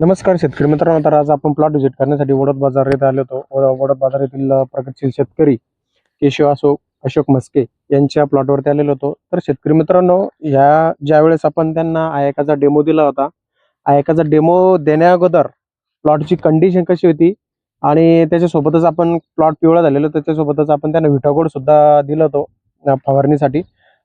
नमस्कार शेतकरी मित्रांनो तर आज आपण प्लॉट व्हिजिट करण्यासाठी वडोद बाजार येथे आलो होतो. वडद वडोद बाजार येथील प्रगतशील शेतकरी केशव असो अशोक मस्के यांच्या प्लॉटवरती आलेलो होतो. तर शेतकरी मित्रांनो ह्या ज्यावेळेस आपण त्यांना आयकाचा डेमो दिला होता आयकाचा डेमो देण्या अगोदर प्लॉटची कंडिशन कशी होती आणि त्याच्यासोबतच आपण प्लॉट पिवळा झालेलो त्याच्यासोबतच आपण त्यांना विटागोड सुद्धा दिलं होतो फवारणीसाठी.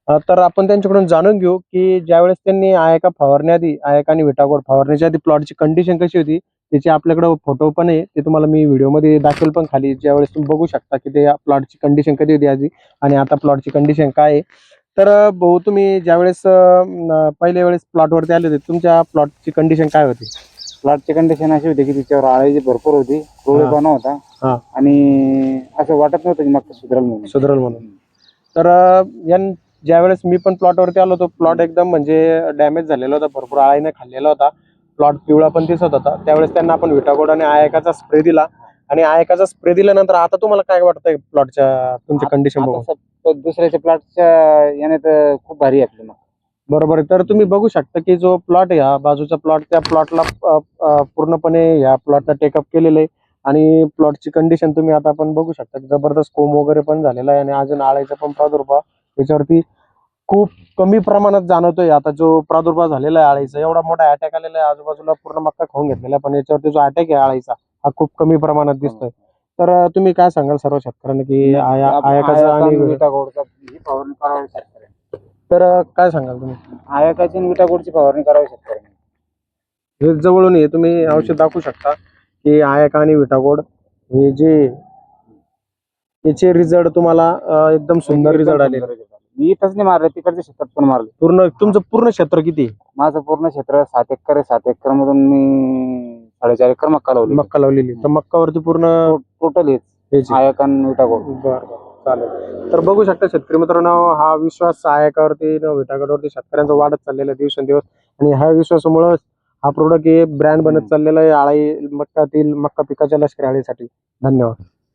तर आपण त्यांच्याकडून जाणून घेऊ की ज्यावेळेस त्यांनी आयका फवारण्याआधी आयका आणि विटागोड फवारण्याच्या आधी प्लॉटची कंडिशन कशी होती त्याचे आपल्याकडे फोटो पण आहे. ते तुम्हाला मी व्हिडिओमध्ये दाखवेल पण खाली. ज्यावेळेस तुम्ही बघू शकता की ते प्लॉटची कंडिशन कधी होती आधी आणि आता प्लॉटची कंडिशन काय आहे. तर भाऊ तुम्ही ज्यावेळेस पहिल्या वेळेस प्लॉटवरती आले होते तुमच्या प्लॉटची कंडिशन काय होती? प्लॉटची कंडिशन अशी होती की तिच्यावर आळायची भरपूर होती रोळेपणा हा. होता. आणि असं वाटत नव्हतं की मग सुधरल म्हणून. सुधरल म्हणून. तर यां ज्यावेळेस मी पण प्लॉटवरती आलो होतो प्लॉट एकदम म्हणजे डॅमेज झालेला होता भरपूर आळीने खाल्लेला होता. प्लॉट पिवळा पण दिसत होता. त्यावेळेस त्यांना आपण विटागोड आणि आयकाचा स्प्रे दिला. आणि आयकाचा स्प्रे दिल्यानंतर आता तुम्हाला काय वाटतंय प्लॉटच्या तुमच्या कंडिशन बघून? दुसऱ्याच्या प्लॉटच्या याने तर खूप भारी आहे आपली मग. बरोबर तर तुम्ही बघू शकता की जो प्लॉट आहे हा बाजूचा प्लॉट त्या प्लॉटला पूर्णपणे ह्या प्लॉटला टेकअप केलेलं आहे. आणि प्लॉटची कंडिशन तुम्ही आता आपण बघू शकता. जबरदस्त कोंब वगैरे पण झालेला आहे आणि अजून आळ्याचा पण प्रादुर्भाव. याच्यावरती खूप कमी प्रमाणात जाणवतोय. आता जो प्रादुर्भाव झालेला आहे आळीचा एवढा मोठा अटॅक आलेला आहे आजूबाजूला पूर्ण मक्का खाऊन घेतलेला पण याच्यावरती जो अटॅक आहे आळीचा हा खूप कमी प्रमाणात दिसतोय. तर तुम्ही काय सांगाल सर्व शेतकऱ्यांना की आया आयाकाचा आयाका आणि विटागोडचा ही फवारणी करावी शेतकऱ्यांनी. तर काय सांगाल तुम्ही? आयाकाची आणि विटागोडची फवारणी करावी शेतकऱ्यांनी. हे जवळून हे तुम्ही औषध दाखवू शकता की आयका आणि विटागोड हे जे याचे रिझल्ट तुम्हाला एकदम सुंदर रिझल्ट आले मी इथंच नाही मारले तिकडच्या शेतात पण मारले. पूर्ण तुमचं पूर्ण क्षेत्र किती? आहे? माझं पूर्ण क्षेत्र सात एकर आहे सात एकर मधून मी साडेचार एकर मक्का लावली मक्का लावलेली तर मक्कावरती पूर्ण टोटल हेच. याची आयाका आणि विटागोड बरं चालेल. तर बघू शकता शेतकरी मित्रांनो हा विश्वास सहायकावरती न विटागडवरती शेतकऱ्यांचा वाढत चाललेला आहे दिवसेंदिवस. आणि ह्या विश्वासामुळे हा प्रोडक्ट हे ब्रँड बनत चाललेला आहे. आळाई मक्कातील मक्का पिकाच्या लष्करी आळीसाठी. धन्यवाद.